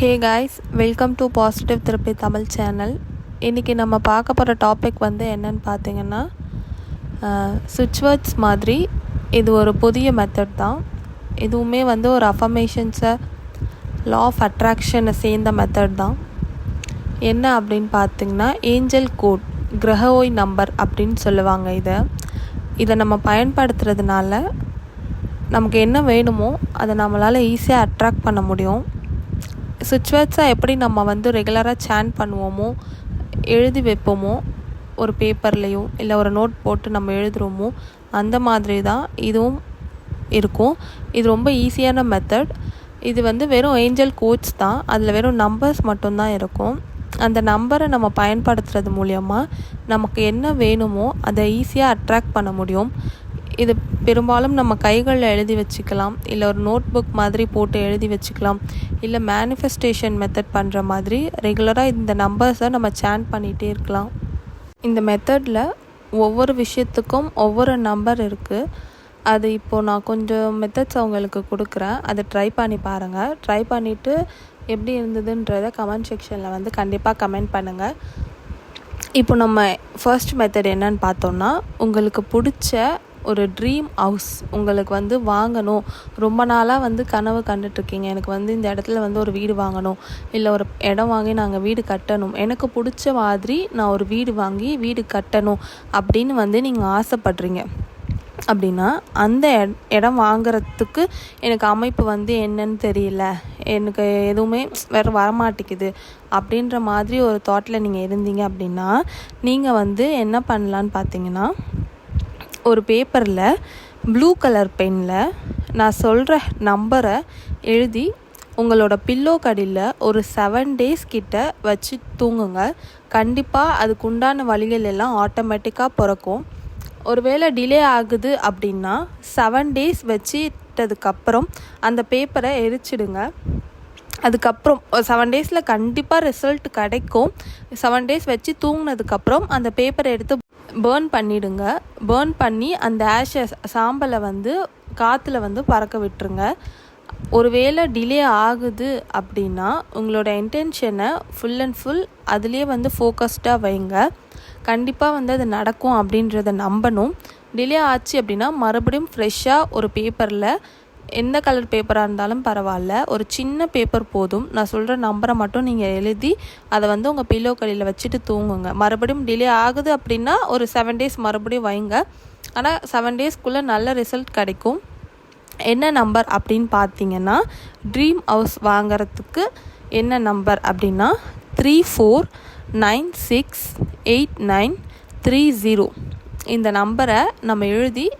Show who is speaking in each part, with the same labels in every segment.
Speaker 1: Hey guys welcome to positive திருப்பி Tamil channel இன்றைக்கி நம்ம பார்க்க போகிற டாபிக் வந்து என்னன்னு பார்த்தீங்கன்னா சுவிட்ச் வேர்ட்ஸ் மாதிரி இது ஒரு புதிய மெத்தட் தான். இதுவுமே வந்து ஒரு அஃபர்மேஷன்ஸை லா ஆஃப் அட்ராக்ஷனை சேர்ந்த மெத்தட் தான். என்ன அப்படின்னு பார்த்தீங்கன்னா ஏஞ்சல் கோட் கிரகோய் நம்பர் அப்படின்னு சொல்லுவாங்க இதை. இதை நம்ம பயன்படுத்துறதுனால நமக்கு என்ன வேணுமோ அதை நம்மளால் ஈஸியாக அட்ராக்ட் பண்ண முடியும். சுச்சுவேட்ஸாக எப்படி நம்ம வந்து ரெகுலராக சேன் பண்ணுவோமோ எழுதி வைப்போமோ ஒரு பேப்பர்லேயோ இல்லை ஒரு நோட் போட்டு நம்ம எழுதுகிறோமோ அந்த மாதிரி தான் இதுவும் இருக்கும். இது ரொம்ப ஈஸியான மெத்தட் இது வந்து வெறும் ஏஞ்சல் கோட்ஸ் தான். அதில் வெறும் நம்பர்ஸ் மட்டும்தான் இருக்கும். அந்த நம்பரை நம்ம பயன்படுத்துறது மூலயமா நமக்கு என்ன வேணுமோ அதை ஈஸியாக அட்ராக்ட் பண்ண முடியும். இது பெரும்பாலும் நம்ம கைகளில் எழுதி வச்சுக்கலாம். இல்லை ஒரு நோட் புக் மாதிரி போட்டு எழுதி வச்சுக்கலாம். இல்லை மேனிஃபெஸ்டேஷன் மெத்தட் பண்ணுற மாதிரி ரெகுலராக இந்த நம்பர்ஸை நம்ம சேன் பண்ணிகிட்டே இருக்கலாம். இந்த மெத்தடில் ஒவ்வொரு விஷயத்துக்கும் ஒவ்வொரு நம்பர் இருக்குது அது இப்போது நான் கொஞ்சம் மெத்தட்ஸ் அவங்களுக்கு கொடுக்குறேன். அதை ட்ரை பண்ணி பாருங்கள் ட்ரை பண்ணிவிட்டு எப்படி இருந்ததுன்றத கமெண்ட் செக்ஷனில் வந்து கண்டிப்பாக கமெண்ட் பண்ணுங்கள் இப்போ நம்ம ஃபர்ஸ்ட் மெத்தட் என்னன்னு பார்த்தோன்னா உங்களுக்கு பிடிச்ச ஒரு ட்ரீம் ஹவுஸ் உங்களுக்கு வந்து வாங்கணும். ரொம்ப நாளாக வந்து கனவு கண்டுட்ருக்கீங்க எனக்கு வந்து இந்த இடத்துல வந்து ஒரு வீடு வாங்கணும். இல்லை ஒரு இடம் வாங்கி நாங்கள் வீடு கட்டணும். எனக்கு பிடிச்ச மாதிரி நான் ஒரு வீடு வாங்கி வீடு கட்டணும் அப்படின்னு வந்து நீங்கள் ஆசைப்படுறீங்க. அப்படின்னா அந்த இடம் வாங்குறதுக்கு எனக்கு அமைப்பு வந்து என்னன்னு தெரியல. எனக்கு எதுவுமே வேறு வரமாட்டேங்குது. அப்படின்ற மாதிரி ஒரு தாட்டில் நீங்கள் இருந்தீங்க அப்படின்னா நீங்கள் வந்து என்ன பண்ணலான்னு பார்த்தீங்கன்னா ஒரு பேப்பரில் ப்ளூ கலர் பெனில் நான் சொல்கிற நம்பரை எழுதி உங்களோட பில்லோ கடியில் ஒரு செவன் டேஸ் கிட்ட வச்சு தூங்குங்க. கண்டிப்பாக அதுக்கு உண்டான வழிகள் எல்லாம் ஆட்டோமேட்டிக்காக பிறக்கும். ஒருவேளை டிலே ஆகுது அப்படின்னா செவன் டேஸ் வச்சிட்டதுக்கப்புறம் அந்த பேப்பரை எரிச்சிடுங்க. அதுக்கப்புறம் செவன் டேஸில் கண்டிப்பாக ரிசல்ட் கிடைக்கும். செவன் டேஸ் வச்சு தூங்கினதுக்கப்புறம் அந்த பேப்பரை எடுத்து பேர்ன் பண்ணிவிடுங்க பேர்ன் பண்ணி அந்த ஆஷை சாம்பலை வந்து காற்றுல வந்து பறக்க விட்டுருங்க. ஒருவேளை டிலே ஆகுது அப்படின்னா உங்களோட இன்டென்ஷனை ஃபுல் அண்ட் ஃபுல் அதுலேயே வந்து ஃபோக்கஸ்டாக வைங்க. கண்டிப்பாக வந்து அது நடக்கும் அப்படின்றத நம்பணும். டிலே ஆச்சு அப்படின்னா மறுபடியும் ஃப்ரெஷ்ஷாக ஒரு பேப்பரில் எந்த கலர் பேப்பராக இருந்தாலும் பரவாயில்ல. ஒரு சின்ன பேப்பர் போதும். நான் சொல்கிற நம்பரை மட்டும் நீங்கள் எழுதி அதை வந்து உங்கள் பில்லோ கடையில் வச்சுட்டு தூங்குங்க. மறுபடியும் டிலே ஆகுது அப்படின்னா ஒரு செவன் டேஸ் மறுபடியும் வைங்க. ஆனால் செவன் டேஸ்க்குள்ளே நல்ல ரிசல்ட் கிடைக்கும். என்ன நம்பர் அப்படின்னு பார்த்தீங்கன்னா ட்ரீம் ஹவுஸ் வாங்குறதுக்கு என்ன நம்பர் அப்படின்னா three four nine six eight nine three zero இந்த நம்பரை நம்ம எழுதி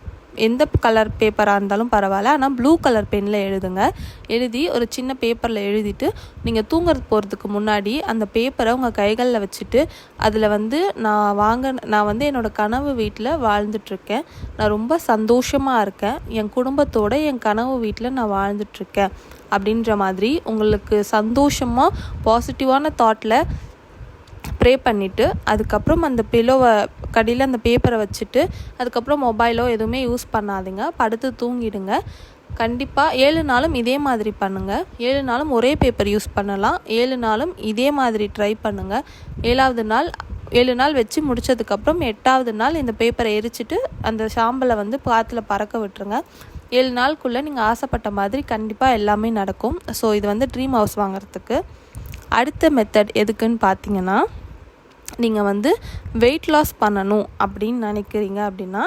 Speaker 1: எந்த கலர் பேப்பராக இருந்தாலும் பரவாயில்ல. ஆனால் ப்ளூ கலர் பெனில் எழுதுங்க. எழுதி ஒரு சின்ன பேப்பரில் எழுதிட்டு நீங்கள் தூங்குறது போகிறதுக்கு முன்னாடி அந்த பேப்பரை உங்கள் கைகளில் வச்சுட்டு அதில் வந்து நான் வாங்க நான் வந்து என்னோடய கனவு வீட்டில் வாழ்ந்துட்டுருக்கேன். நான் ரொம்ப சந்தோஷமாக இருக்கேன். என் குடும்பத்தோடு என் கனவு வீட்டில் நான் வாழ்ந்துட்டுருக்கேன். அப்படின்ற மாதிரி உங்களுக்கு சந்தோஷமாக பாசிட்டிவான தாட்டில் ப்ரே பண்ணிவிட்டு அதுக்கப்புறம் அந்த பிலோவை கடியில் அந்த பேப்பரை வச்சுட்டு அதுக்கப்புறம் மொபைலோ எதுவுமே யூஸ் பண்ணாதீங்க. படுத்து தூங்கிடுங்க. கண்டிப்பாக ஏழு நாளும் இதே மாதிரி பண்ணுங்கள் ஏழு நாளும் ஒரே பேப்பர் யூஸ் பண்ணலாம். ஏழு நாளும் இதே மாதிரி ட்ரை பண்ணுங்கள் ஏழாவது நாள் ஏழு நாள் வச்சு முடித்ததுக்கப்புறம் எட்டாவது நாள் இந்த பேப்பரை எரிச்சிட்டு அந்த சாம்பலை வந்து காற்றுல பறக்க விட்டுருங்க. ஏழு நாளுக்குள்ளே நீங்கள் ஆசைப்பட்ட மாதிரி கண்டிப்பாக எல்லாமே நடக்கும். ஸோ இது வந்து ட்ரீம் ஹவுஸ் வாங்குறதுக்கு. அடுத்த மெத்தட் எதுக்குன்னு பார்த்தீங்கன்னா நீங்கள் வந்து வெயிட் லாஸ் பண்ணணும் அப்படின்னு நினைக்கிறீங்க அப்படின்னா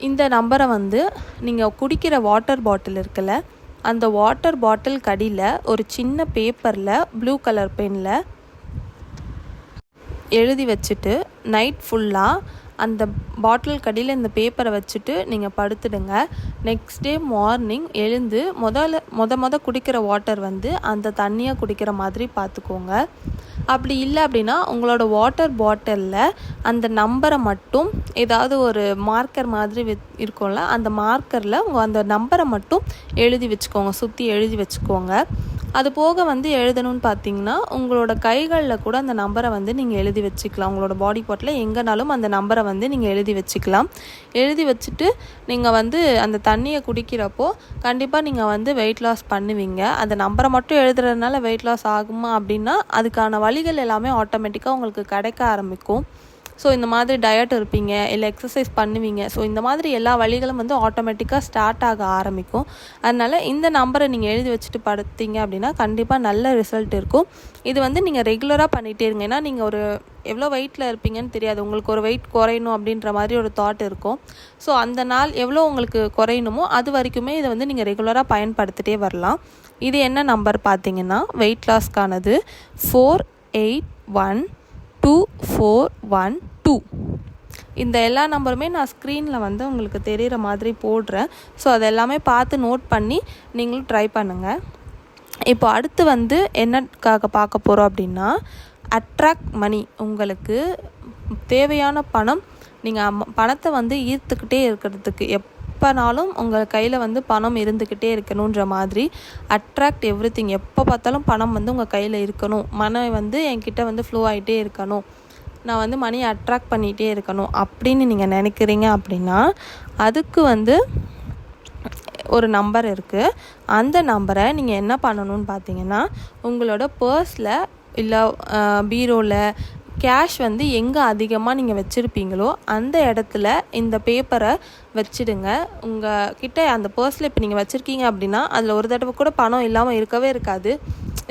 Speaker 1: இந்த நம்பரை வந்து நீங்கள் குடிக்கிற வாட்டர் பாட்டில் இருக்குல்ல அந்த வாட்டர் பாட்டில் கடியில் ஒரு சின்ன பேப்பரில் ப்ளூ கலர் பெனில் எழுதி வச்சுட்டு நைட் ஃபுல்லாக அந்த பாட்டில் கடியில் இந்த பேப்பரை வச்சுட்டு நீங்கள் படுத்துடுங்க. நெக்ஸ்ட் டே மார்னிங் எழுந்து முதல்ல மொத மொதல் குடிக்கிற வாட்டர் வந்து அந்த தண்ணியாக குடிக்கிற மாதிரி பார்த்துக்கோங்க அப்படி இல்லை அப்படின்னா உங்களோட வாட்டர் பாட்டிலில் அந்த நம்பரை மட்டும் ஏதாவது ஒரு மார்க்கர் மாதிரி இருக்கும்ல அந்த மார்க்கரில் உங்கள் அந்த நம்பரை மட்டும் எழுதி வச்சுக்கோங்க சுற்றி எழுதி வச்சுக்கோங்க. அது போக வந்து எழுதணும்னு பார்த்தீங்கன்னா உங்களோட கைகளில் கூட அந்த நம்பரை வந்து நீங்கள் எழுதி வச்சுக்கலாம். உங்களோட பாடி பார்ட்டில் எங்கேனாலும் அந்த நம்பரை வந்து நீங்கள் எழுதி வச்சுக்கலாம். எழுதி வச்சுட்டு நீங்கள் வந்து அந்த தண்ணியை குடிக்கிறப்போ கண்டிப்பாக நீங்கள் வந்து வெயிட் லாஸ் பண்ணுவீங்க. அந்த நம்பரை மட்டும் எழுதுறதுனால வெயிட் லாஸ் ஆகுமா அப்படின்னா அதுக்கான வழிகள் எல்லாமே ஆட்டோமேட்டிக்காக உங்களுக்கு கிடைக்க ஆரம்பிக்கும். ஸோ இந்த மாதிரி டயட் இருப்பீங்க இல்லை எக்ஸசைஸ் பண்ணுவீங்க. ஸோ இந்த மாதிரி எல்லா வழிகளும் வந்து ஆட்டோமேட்டிக்காக ஸ்டார்ட் ஆக ஆரம்பிக்கும். அதனால் இந்த நம்பரை நீங்கள் எழுதி வச்சுட்டு படுத்தீங்க அப்படின்னா கண்டிப்பாக நல்ல ரிசல்ட் இருக்கும். இது வந்து நீங்கள் ரெகுலராக பண்ணிகிட்டே இருங்க. ஏன்னா நீங்கள் ஒரு எவ்வளோ வெயிட்டில் இருப்பீங்கன்னு தெரியாது. உங்களுக்கு ஒரு வெயிட் குறையணும் அப்படின்ற மாதிரி ஒரு தாட் இருக்கும். ஸோ அந்த நாள் எவ்வளோ உங்களுக்கு குறையணுமோ அது வரைக்குமே இதை வந்து நீங்கள் ரெகுலராக பயன்படுத்திட்டே வரலாம். இது என்ன நம்பர் பார்த்தீங்கன்னா weight லாஸ்க்கானது four eight one two four one two இந்த எல்லா நம்பருமே நான் ஸ்க்ரீனில் வந்து உங்களுக்கு தெரிகிற மாதிரி போடுறேன். ஸோ அது எல்லாமே பார்த்து நோட் பண்ணி நீங்களும் ட்ரை பண்ணுங்கள் இப்போ அடுத்து வந்து என்னக்காக பார்க்க போகிறோம் அப்படின்னா அட்ராக்ட் மணி உங்களுக்கு தேவையான பணம் நீங்கள் பணத்தை வந்து ஈர்த்துக்கிட்டே இருக்கிறதுக்கு எப் எப்போனாலும் உங்கள் கையில் வந்து பணம் இருந்துக்கிட்டே இருக்கணுன்ற மாதிரி அட்ராக்ட் எவ்ரி திங் எப்போ பார்த்தாலும் பணம் வந்து உங்கள் கையில் இருக்கணும். மனம் வந்து என்கிட்ட வந்து ஃப்ளோ ஆகிட்டே இருக்கணும். நான் வந்து மணியை அட்ராக்ட் பண்ணிகிட்டே இருக்கணும். அப்படின்னு நீங்கள் நினைக்கிறீங்க அப்படின்னா அதுக்கு வந்து ஒரு நம்பர் இருக்குது அந்த நம்பரை நீங்கள் என்ன பண்ணணும்னு பார்த்தீங்கன்னா உங்களோட பர்ஸில் இல்லை பீரோவில் கேஷ் வந்து எங்கே அதிகமாக நீங்கள் வச்சுருப்பீங்களோ அந்த இடத்துல இந்த பேப்பரை வச்சுடுங்க. உங்கள் கிட்ட அந்த பர்ஸில் இப்போ நீங்கள் வச்சுருக்கீங்க அப்படின்னா அதில் ஒரு தடவை கூட பணம் இல்லாமல் இருக்கவே இருக்காது.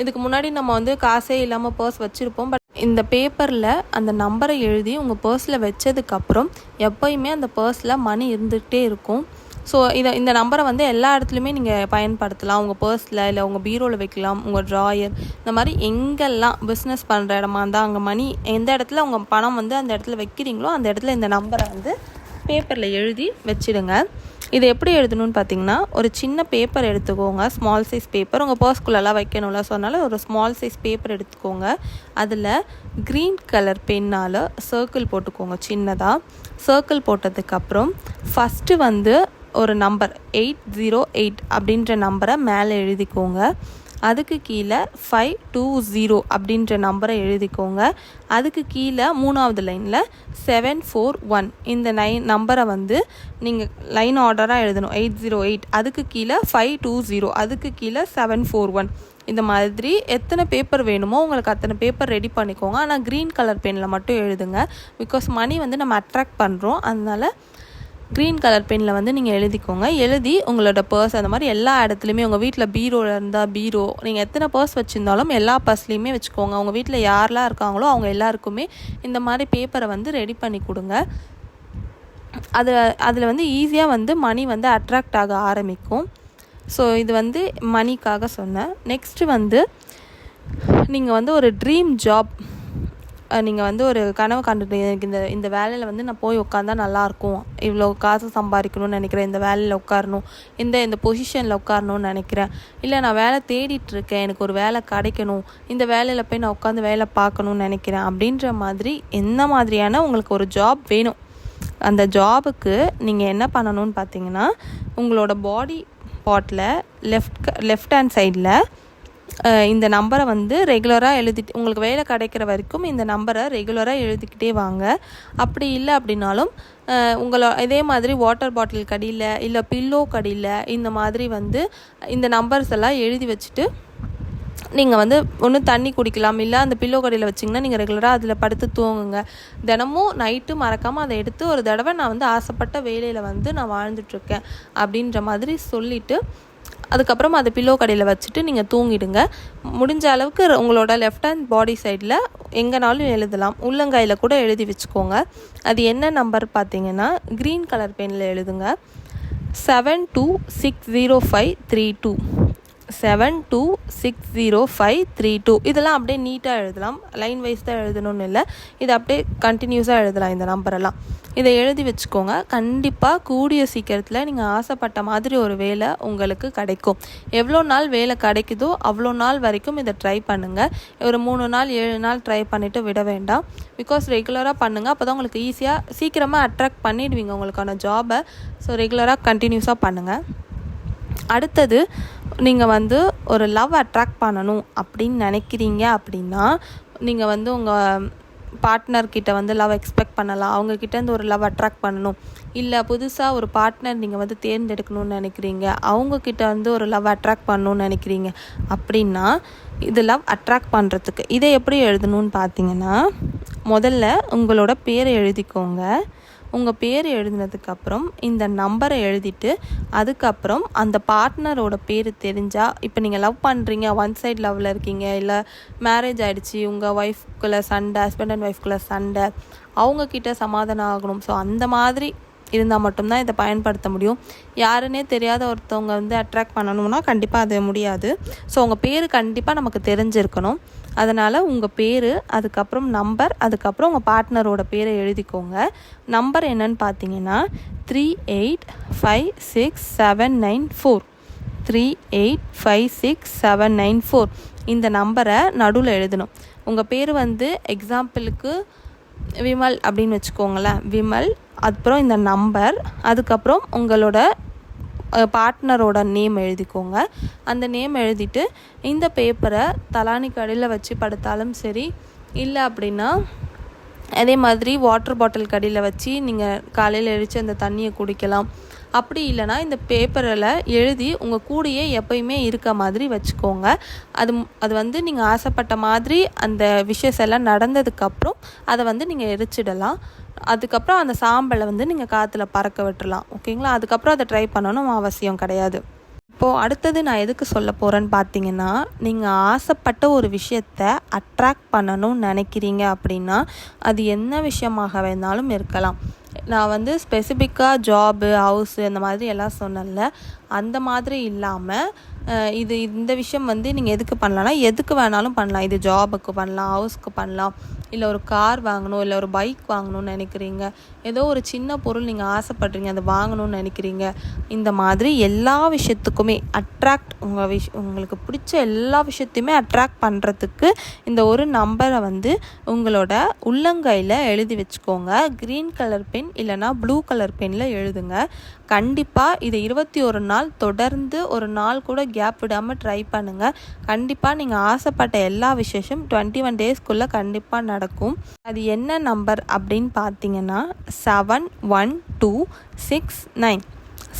Speaker 1: இதுக்கு முன்னாடி நம்ம வந்து காசே இல்லாமல் பர்ஸ் வச்சுருப்போம். பட் இந்த பேப்பரில் அந்த நம்பரை எழுதி உங்கள் பர்ஸில் வச்சதுக்கப்புறம் எப்போயுமே அந்த பர்ஸில் மணி இருந்துகிட்டே இருக்கும். ஸோ இதை இந்த நம்பரை வந்து எல்லா இடத்துலையுமே நீங்கள் பயன்படுத்தலாம். உங்கள் பர்ஸில் இல்லை உங்கள் பீரோவில் வைக்கலாம். உங்கள் ட்ராயர் இந்த மாதிரி எங்கெல்லாம் பிஸ்னஸ் பண்ணுற இடமா இருந்தால் அங்கே மணி எந்த இடத்துல உங்கள் பணம் வந்து அந்த இடத்துல வைக்கிறீங்களோ அந்த இடத்துல இந்த நம்பரை வந்து பேப்பரில் எழுதி வச்சிடுங்க. இது எப்படி எழுதணும்னு பார்த்தீங்கன்னா ஒரு சின்ன பேப்பர் எடுத்துக்கோங்க. ஸ்மால் சைஸ் பேப்பர் உங்கள் பர்ஸ்குள்ளெல்லாம் வைக்கணும்ல ஸோ அதனால் ஒரு ஸ்மால் சைஸ் பேப்பர் எடுத்துக்கோங்க. அதில் க்ரீன் கலர் பென்னால் சர்க்கிள் போட்டுக்கோங்க சின்னதாக சர்க்கிள் போட்டதுக்கப்புறம் ஃபஸ்ட்டு வந்து ஒரு நம்பர் எயிட் ஜீரோ எயிட் அப்படின்ற நம்பரை மேலே எழுதிக்கோங்க. அதுக்கு கீழே ஃபைவ் டூ ஜீரோ அப்படின்ற நம்பரை எழுதிக்கோங்க. அதுக்கு கீழே மூணாவது லைனில் செவன் ஃபோர் ஒன் இந்த நைன் நம்பரை வந்து நீங்கள் லைன் ஆர்டராக எழுதணும். எயிட் ஜீரோ எயிட் அதுக்கு கீழே ஃபைவ் டூ ஜீரோ அதுக்கு கீழே செவன் ஃபோர் ஒன் இந்த மாதிரி எத்தனை பேப்பர் வேணுமோ உங்களுக்கு அத்தனை பேப்பர் ரெடி பண்ணிக்கோங்க. ஆனால் க்ரீன் கலர் பெனில் மட்டும் எழுதுங்க. பிகாஸ் மணி வந்து நம்ம அட்ராக்ட் பண்ணுறோம் அதனால் க்ரீன் கலர் பெனில் வந்து நீங்கள் எழுதிக்கோங்க. எழுதி உங்களோட பர்ஸ் அந்த மாதிரி எல்லா இடத்துலையுமே உங்கள் வீட்டில் பீரோவில் இருந்தால் பீரோ நீங்கள் எத்தனை பர்ஸ் வச்சுருந்தாலும் எல்லா பர்ஸ்லேயுமே வச்சுக்கோங்க. அவங்க வீட்டில் யாரெல்லாம் இருக்காங்களோ அவங்க எல்லாருக்குமே இந்த மாதிரி பேப்பரை வந்து ரெடி பண்ணி கொடுங்க. அது அதில் வந்து ஈஸியாக வந்து மணி வந்து அட்ராக்ட் ஆக ஆரம்பிக்கும். ஸோ இது வந்து மணிக்காக சொன்னேன். நெக்ஸ்ட்டு வந்து நீங்கள் வந்து ஒரு ட்ரீம் ஜாப் நீங்கள் வந்து ஒரு கனவு கண்டுட்டு எனக்கு இந்த இந்த வேலையில் வந்து நான் போய் உட்காந்தா நல்லாயிருக்கும் இவ்வளோ காசு சம்பாதிக்கணும்னு நினைக்கிறேன். இந்த வேலையில் உட்காரணும் இந்த இந்த பொசிஷனில் உட்காரணும்னு நினைக்கிறேன். இல்லை நான் வேலை தேடிட்டுருக்கேன். எனக்கு ஒரு வேலை கிடைக்கணும். இந்த வேலையில் போய் நான் உட்காந்து வேலை பார்க்கணுன்னு நினைக்கிறேன். அப்படின்ற மாதிரி எந்த மாதிரியான உங்களுக்கு ஒரு ஜாப் வேணும்? அந்த ஜாபுக்கு நீங்கள் என்ன பண்ணணும்னு பார்த்தீங்கன்னா உங்களோட பாடி பாட்டில் லெஃப்ட் லெஃப்ட் ஹேண்ட் சைடில் இந்த நம்பரை வந்து ரெகுலராக எழுதிட்டு உங்களுக்கு வேலை கிடைக்கிற வரைக்கும் இந்த நம்பரை ரெகுலராக எழுதிக்கிட்டே வாங்க. அப்படி இல்லை அப்படின்னாலும் உங்களை இதே மாதிரி வாட்டர் பாட்டில் கடியில் இல்லை பில்லோ கடியில் இந்த மாதிரி வந்து இந்த நம்பர்ஸ் எல்லாம் எழுதி வச்சுட்டு நீங்கள் வந்து ஒன்று தண்ணி குடிக்கலாம் இல்லை அந்த பில்லோ கடையில் வச்சிங்கன்னா நீங்கள் ரெகுலராக அதில் படுத்து தூங்குங்க. தினமும் நைட்டு மறக்காமல் அதை எடுத்து ஒரு தடவை நான் வந்து ஆசைப்பட்ட வேலையில் வந்து நான் வாழ்ந்துட்டுருக்கேன் அப்படின்ற மாதிரி சொல்லிவிட்டு அதுக்கப்புறம் அதை பில்லோ கடையில் வச்சுட்டு நீங்கள் தூங்கிடுங்க. முடிஞ்ச அளவுக்கு உங்களோட லெஃப்ட் ஹேண்ட் பாடி சைடில் எங்கேனாலும் எழுதலாம். உள்ளங்காயில் கூட எழுதி வச்சுக்கோங்க. அது என்ன நம்பர் பார்த்தீங்கன்னா க்ரீன் கலர் பெனில் எழுதுங்க. Seven two six zero five three two seven two six zero five three two இதெல்லாம் அப்படியே நீட்டாக எழுதலாம். லைன் வைஸ் தான் எழுதணும்னு இல்லை. இதை அப்படியே கண்டினியூஸாக எழுதலாம் இந்த நம்பரெல்லாம் இதை எழுதி வச்சுக்கோங்க. கண்டிப்பாக கூடிய சீக்கிரத்தில் நீங்கள் ஆசைப்பட்ட மாதிரி ஒரு வேலை உங்களுக்கு கிடைக்கும். எவ்வளோ நாள் வேலை கிடைக்குதோ அவ்வளோ நாள் வரைக்கும் இதை ட்ரை பண்ணுங்கள் ஒரு மூணு நாள் ஏழு நாள் ட்ரை பண்ணிவிட்டு விட வேண்டாம். பிகாஸ் ரெகுலராக பண்ணுங்கள் அப்போ தான் உங்களுக்கு ஈஸியாக சீக்கிரமாக அட்ராக்ட் பண்ணிடுவீங்க உங்களுக்கான ஜாபை ஸோ ரெகுலராக கண்டினியூஸாக பண்ணுங்கள் அடுத்தது நீங்கள் வந்து ஒரு லவ் அட்ராக்ட் பண்ணணும் அப்படின்னு நினைக்கிறீங்க அப்படின்னா நீங்கள் வந்து உங்கள் பார்ட்னர்கிட்ட வந்து லவ் எக்ஸ்பெக்ட் பண்ணலாம். அவங்கக்கிட்டேருந்து ஒரு லவ் அட்ராக்ட் பண்ணணும். இல்லை புதுசாக ஒரு பார்ட்னர் நீங்கள் வந்து தேர்ந்தெடுக்கணும்னு நினைக்கிறீங்க. அவங்கக்கிட்ட வந்து ஒரு லவ் அட்ராக்ட் பண்ணணும்னு நினைக்கிறீங்க. அப்படின்னா இது லவ் அட்ராக்ட் பண்ணுறதுக்கு இதை எப்படி எழுதணும்னு பார்த்தீங்கன்னா முதல்ல உங்களோட பேரை எழுதிக்கோங்க. உங்கள் பேர் எழுதினதுக்கப்புறம் இந்த நம்பரை எழுதிட்டு அதுக்கப்புறம் அந்த பார்ட்னரோட பேர் தெரிஞ்சால் இப்போ நீங்கள் லவ் பண்ணுறீங்க ஒன் சைட் லவ்வில் இருக்கீங்க இல்லை மேரேஜ் ஆகிடுச்சி உங்கள் ஒய்ஃப்குள்ளே சண்டை ஹஸ்பண்ட் அண்ட் ஒய்ஃப்குள்ளே சண்டை அவங்கக்கிட்ட சமாதானம் ஆகணும். ஸோ அந்த மாதிரி இருந்தால் மட்டும்தான் இதை பயன்படுத்த முடியும். யாருன்னே தெரியாத ஒருத்தவங்க வந்து அட்ராக்ட் பண்ணணும்னா கண்டிப்பாக அது முடியாது. ஸோ உங்கள் பேர் கண்டிப்பாக நமக்கு தெரிஞ்சிருக்கணும். அதனால் உங்கள் பேர் அதுக்கப்புறம் நம்பர் அதுக்கப்புறம் உங்கள் பார்ட்னரோட பேரை எழுதிக்கோங்க. நம்பர் என்னன்னு பார்த்தீங்கன்னா three eight five six seven nine four three eight five six seven nine four இந்த நம்பரை நடுவில் எழுதணும். உங்கள் பேர் வந்து எக்ஸாம்பிளுக்கு விமல் அப்படின்னு வச்சுக்கோங்களேன். விமல் அப்புறம் இந்த நம்பர் அதுக்கப்புறம் உங்களோட பார்ட்னரோட நேம் எழுதிக்கோங்க. அந்த நேம் எழுதிட்டு இந்த பேப்பரை தலானி கடையில் வச்சு படுத்தாலும் சரி இல்லை அப்படின்னா அதே மாதிரி வாட்டர் பாட்டில் கடியில் வச்சு நீங்கள் காலையில் எழுச்சி அந்த தண்ணியை குடிக்கலாம். அப்படி இல்லைனா இந்த பேப்பரில் எழுதி உங்கள் கூடையே எப்பயுமே இருக்க மாதிரி வச்சுக்கோங்க. அது அது வந்து நீங்கள் ஆசைப்பட்ட மாதிரி அந்த விஷஸ் எல்லாம் நடந்ததுக்கப்புறம் அதை வந்து நீங்கள் எரிச்சிடலாம். அதுக்கப்புறம் அந்த சாம்பலை வந்து நீங்கள் காற்றுல பறக்க விட்டுலாம் ஓகேங்களா? அதுக்கப்புறம் அதை ட்ரை பண்ணணும் அவசியம் கிடையாது. இப்போது அடுத்தது நான் எதுக்கு சொல்ல போகிறேன்னு பார்த்தீங்கன்னா நீங்கள் ஆசைப்பட்ட ஒரு விஷயத்த அட்ராக்ட் பண்ணணும்னு நினைக்கிறீங்க அப்படின்னா அது என்ன விஷயமாக வேணாலும் இருக்கலாம். நான் வந்து ஸ்பெசிஃபிக்காக ஜாபு ஹவுஸு அந்த மாதிரி எல்லாம் சொன்னேன்ல அந்த மாதிரி இல்லாமல் இது இந்த விஷயம் வந்து நீங்கள் எதுக்கு பண்ணலான்னா எதுக்கு வேணாலும் பண்ணலாம். இது ஜாபுக்கு பண்ணலாம் ஹவுஸ்க்கு பண்ணலாம். இல்லை ஒரு கார் வாங்கணும் இல்லை ஒரு பைக் வாங்கணும்னு நினைக்கிறீங்க. ஏதோ ஒரு சின்ன பொருள் நீங்கள் ஆசைப்படுறீங்க அதை வாங்கணும்னு நினைக்கிறீங்க. இந்த மாதிரி எல்லா விஷயத்துக்குமே அட்ராக்ட் உங்கள் விஷ் உங்களுக்கு பிடிச்ச எல்லா விஷயத்தையுமே அட்ராக்ட் பண்ணுறதுக்கு இந்த ஒரு நம்பரை வந்து உங்களோட உள்ளங்கையில் எழுதி வச்சுக்கோங்க. க்ரீன் கலர் பென் இல்லைனா ப்ளூ கலர் பெனில் எழுதுங்க. கண்டிப்பாக இதை இருபத்தி ஒரு நாள் தொடர்ந்து ஒரு நாள் கூட கேப் விடாமல் ட்ரை பண்ணுங்கள் கண்டிப்பாக நீங்கள் ஆசைப்பட்ட எல்லா விசேஷம் டுவெண்ட்டி ஒன் டேஸ்க்குள்ளே கண்டிப்பாக நடக்கும். அது என்ன நம்பர் அப்படின்னு பார்த்தீங்கன்னா seven one two six nine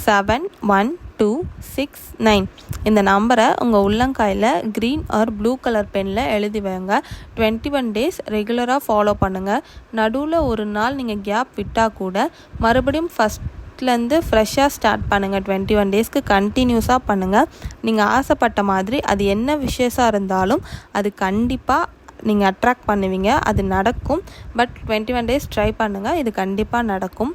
Speaker 1: seven one two six nine இந்த நம்பரை உங்கள் உள்ளங்காயில் க்ரீன் ஆர் ப்ளூ கலர் பெனில் எழுதி வைங்க. டுவெண்ட்டி ஒன் டேஸ் ரெகுலராக ஃபாலோ பண்ணுங்கள் நடுவில் ஒரு நாள் நீங்கள் கேப் விட்டால் கூட மறுபடியும் ஃபஸ்ட் ஃபஸ்ட்லேருந்து ஃப்ரெஷ்ஷாக ஸ்டார்ட் பண்ணுங்கள் டுவெண்ட்டி ஒன் டேஸ்க்கு கண்டினியூஸாக பண்ணுங்கள் நீங்கள் ஆசைப்பட்ட மாதிரி அது என்ன விஷயஸாக இருந்தாலும் அது கண்டிப்பாக நீங்கள் அட்ராக்ட் பண்ணுவீங்க அது நடக்கும். But twenty one days try பண்ணுங்கள் இது கண்டிப்பாக நடக்கும்.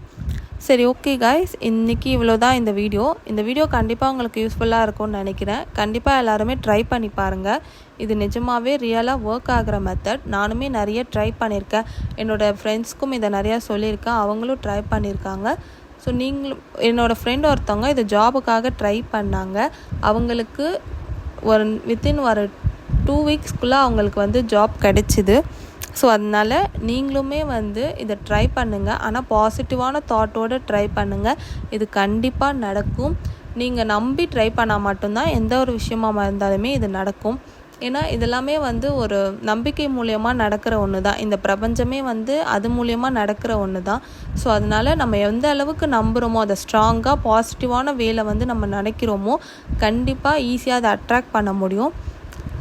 Speaker 1: சரி ஓகே காய்ஸ் இன்றைக்கி இவ்வளோ தான் இந்த வீடியோ இந்த வீடியோ கண்டிப்பாக உங்களுக்கு யூஸ்ஃபுல்லாக இருக்கும்னு நினைக்கிறேன். கண்டிப்பாக எல்லாருமே ட்ரை பண்ணி பாருங்கள் இது நிஜமாகவே ரியலாக ஒர்க் ஆகிற மெத்தட் நானுமே நிறைய ட்ரை பண்ணியிருக்கேன். என்னோடய ஃப்ரெண்ட்ஸ்க்கும் இதை நிறையா சொல்லியிருக்கேன். அவங்களும் ட்ரை பண்ணியிருக்காங்க. ஸோ நீங்களும் என்னோடய ஃப்ரெண்ட் ஒருத்தவங்க இது ஜாபுக்காக ட்ரை பண்ணாங்க. அவங்களுக்கு ஒரு வித்தின் ஒரு டூ வீக்ஸ்க்குள்ளே அவங்களுக்கு வந்து ஜாப் கிடச்சிது. ஸோ அதனால் நீங்களுமே வந்து இதை ட்ரை பண்ணுங்கள் ஆனால் பாசிட்டிவான தாட்டோடு ட்ரை பண்ணுங்கள் இது கண்டிப்பாக நடக்கும். நீங்கள் நம்பி ட்ரை பண்ணால் மட்டும்தான் எந்த ஒரு விஷயமாக இருந்தாலுமே இது நடக்கும். ஏன்னா இதெல்லாமே வந்து ஒரு நம்பிக்கை மூலயமா நடக்கிற ஒன்று தான் இந்த பிரபஞ்சமே வந்து அது மூலயமா நடக்கிற ஒன்று தான் ஸோ அதனால் நம்ம எந்த அளவுக்கு நம்புகிறோமோ அதை ஸ்ட்ராங்காக பாசிட்டிவான வேலை வந்து நம்ம நினைக்கிறோமோ கண்டிப்பாக ஈஸியாக அதை அட்ராக்ட் பண்ண முடியும்.